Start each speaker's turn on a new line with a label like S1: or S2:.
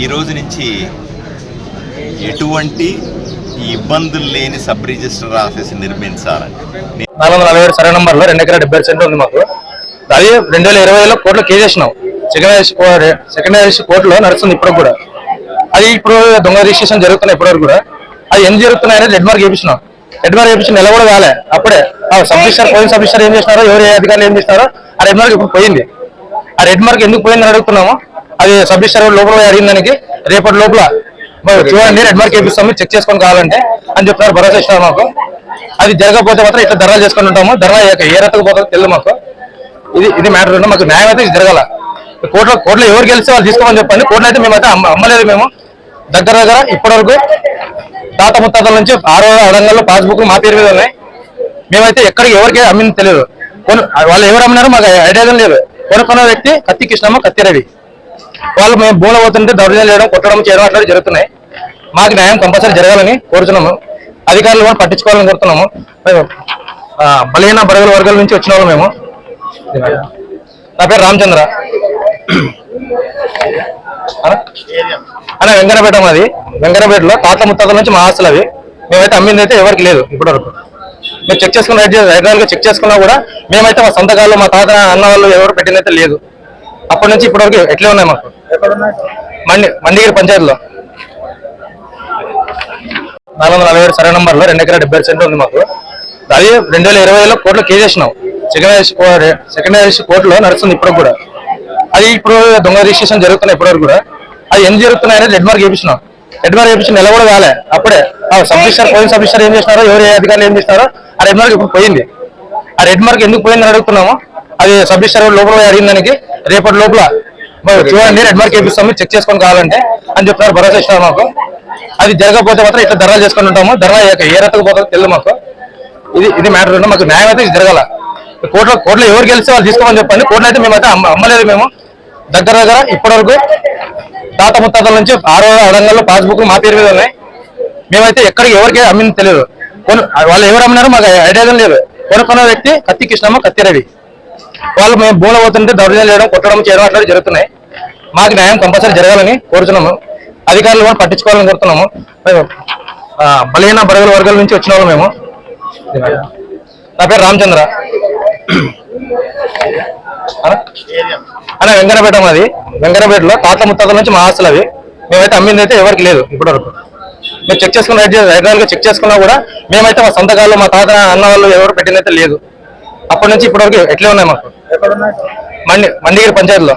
S1: ఈ రోజు నుంచి ఎటువంటి ఇబ్బందులు లేని సబ్ రిజిస్టర్ ఆఫీస్ నిర్మించాలని.
S2: నాలుగు వందల నలభై ఏడు సరే నంబర్లో రెండు ఎకరాల డెబ్బై సెంటర్ ఉంది మాకు. అది రెండు వేల ఇరవైలో కోర్టులో కేసు చేసినాం. సెకండ్ సెకండ్ కోర్టులో నడుస్తుంది ఇప్పుడు కూడా. అది ఇప్పుడు దొంగ రిజిస్ట్రేషన్ జరుగుతున్నాయి ఇప్పటివరకు కూడా. అది ఎందుకు జరుగుతున్నాయని రెడ్ మార్క్ చేపించినాం. రెడ్ మార్క్ చేపించిన నెల కూడా కాలే. అప్పుడే ఆ సబ్ రిజిస్టర్ పోయిన సబ్ రిజిస్టర్ ఏం చేసినారో ఎవరు ఏ అధికారులు ఏం చేసినారో ఆ రెడ్ మార్క్ ఇప్పుడు పోయింది. ఆ రెడ్ మార్క్ ఎందుకు పోయిందని అడుగుతున్నాము. అది సబ్ రిజిస్టర్ లోపల అడిగిన దానికి రేపటి లోపల మరి చూడండి రెడ్ మార్క్ వేపిస్తాము చెక్ చేసుకొని కావాలంటే అని చెప్తున్నారు భరోసా ఇస్తారు మాకు. అది జరగకపోతే మాత్రం ఇట్లా ధరలు చేసుకొని ఉంటాము. ధర ఏ రతకు పోతుందో తెలియదు మాకు. ఇది ఇది మ్యాటర్ మాకు న్యాయం అయితే ఇది జరగాల. కోర్టులో కోర్టులో ఎవరు గెలిస్తే వాళ్ళు తీసుకోమని చెప్పండి. కోర్టులో అయితే మేమైతే అమ్మ అమ్మలేదు మేము. దగ్గర దగ్గర ఇప్పటివరకు తాత ముత్తాతల నుంచి ఆరో అడంగల్లో పాస్బుక్ మా పేరు మీద ఉన్నాయి. మేమైతే ఎక్కడికి ఎవరికి అమ్మింది తెలియదు వాళ్ళు ఎవరు అమ్మినారో మాకు ఐడియా లేదు. కొనుక్కున్న వ్యక్తి కత్తి కృష్ణమ్మ కత్తి రవి. వాళ్ళు మేము బోన పోతుంటే దౌర్జన్యం చేయడం కొట్టడం చేయడం అట్లా జరుగుతున్నాయి. మాకు న్యాయం కంపల్సరీ జరగాలని కోరుతున్నాము అధికారులు కూడా పట్టించుకోవాలని కోరుతున్నాము. బలహీన బరగల వర్గాల నుంచి వచ్చిన వాళ్ళు మేము. నా పేరు రామచంద్ర. అన్న? వెంకరపేట మాది. వెంకరపేటలో తాత ముత్తాతల నుంచి మా ఆస్తులు అవి. మేమైతే అమ్మింది అయితే ఎవరికి లేదు ఇప్పటివరకు. మేము చెక్ చేసుకున్న రైట్ రైట్ చెక్ చేసుకున్నా కూడా మేమైతే మా సొంతకాల్లో మా తాత అన్న వాళ్ళు ఎవరు పెట్టిందైతే లేదు. అప్పటి నుంచి ఇప్పటివరకు ఎట్లే ఉన్నాయి మాకు? మండి మండిగిరి పంచాయతీలో. నాలుగు వందల నలభై ఏడు సరే నంబర్లో రెండు ఎకరాల డెబ్బై సెంటర్ ఉంది మాకు. అది రెండు వేల ఇరవైలో కోర్టులో కేసేసినాం సెకండ్ సెకండ్ కోర్టులో నడుస్తుంది ఇప్పుడు కూడా. అది ఇప్పుడు దొంగ రిజిస్ట్రేషన్ జరుగుతున్నాయి ఇప్పటివరకు కూడా. అది ఎందుకు జరుగుతున్నాయని రెడ్ మార్క్ చేపించినాం. రెడ్ మార్క్ చేపించిన నెల కూడా కాలే అప్పుడే. ఆ సబ్ రిజిస్టర్ పోయిన సబ్ రిజిస్టర్ ఏం చేసినారో ఎవరు ఏ అధికారులు ఏం చేసినారో ఆ రెడ్ మార్క్ ఇప్పుడు పోయింది. ఆ రెడ్ మార్క్ ఎందుకు పోయిందని అడుగుతున్నాము? అది సబ్ రిజిస్టర్ లోపల అడిగిన దానికి. రేపటి లోపల మరి చూడండి రెడ్ మార్క్ వేపిస్తాము చెక్ చేసుకొని కావాలంటే అని చెప్తున్నారు భరోసా ఇస్తారు మాకు. అది జరగకపోతే మాత్రం ఇట్లా ధరలు చేసుకొని ఉంటాము. ధర ఏ రతకు పోతుందో తెలియదు మాకు. ఇది ఇది మ్యాటర్ మాకు న్యాయం అయితే ఇది జరగాల. కోర్టులో కోర్టులో ఎవరు గెలిస్తే వాళ్ళు తీసుకోమని చెప్పండి. కోర్టులో అయితే మేమైతే అమ్మ అమ్మలేదు మేము. దగ్గర దగ్గర ఇప్పటివరకు తాత ముత్తాతల నుంచి ఆరో అడంగల్లో పాస్బుక్ మా పేరు మీద ఉన్నాయి. మేమైతే ఎక్కడికి ఎవరికి అమ్మింది తెలియదు కొను వాళ్ళు ఎవరు అమ్మినారో మాకు ఐడియా లేదు. కొనుక్కున్న వ్యక్తి కత్తి కృష్ణమ్మ కత్తి రవి. వాళ్ళు మేము బోన పోతుంటే దౌర్జన్యం చేయడం కొట్టడం చేయడం అట్లా జరుగుతున్నాయి. మాకు న్యాయం కంపల్సరీ జరగాలని కోరుతున్నాము అధికారులు కూడా పట్టించుకోవాలని కోరుతున్నాము. బలహీన బరగల వర్గాల నుంచి వచ్చిన వాళ్ళు మేము. నా పేరు రామచంద్ర. అన్న? వెంకరపేట మాది. వెంకరపేటలో తాత ముత్తాతల నుంచి మా ఆస్తులు అవి. మేమైతే అమ్మింది అయితే ఎవరికి లేదు ఇప్పటివరకు. మేము చెక్ చేసుకున్న రైట్ రైట్ చెక్ చేసుకున్నా కూడా మేమైతే మా సొంతకాల్లో మా తాత అన్న వాళ్ళు ఎవరు పెట్టిందైతే లేదు. అప్పటి నుంచి ఇప్పటివరకు ఎట్లే ఉన్నాయి మాకు? మండి మండిగిరి పంచాయతీలో.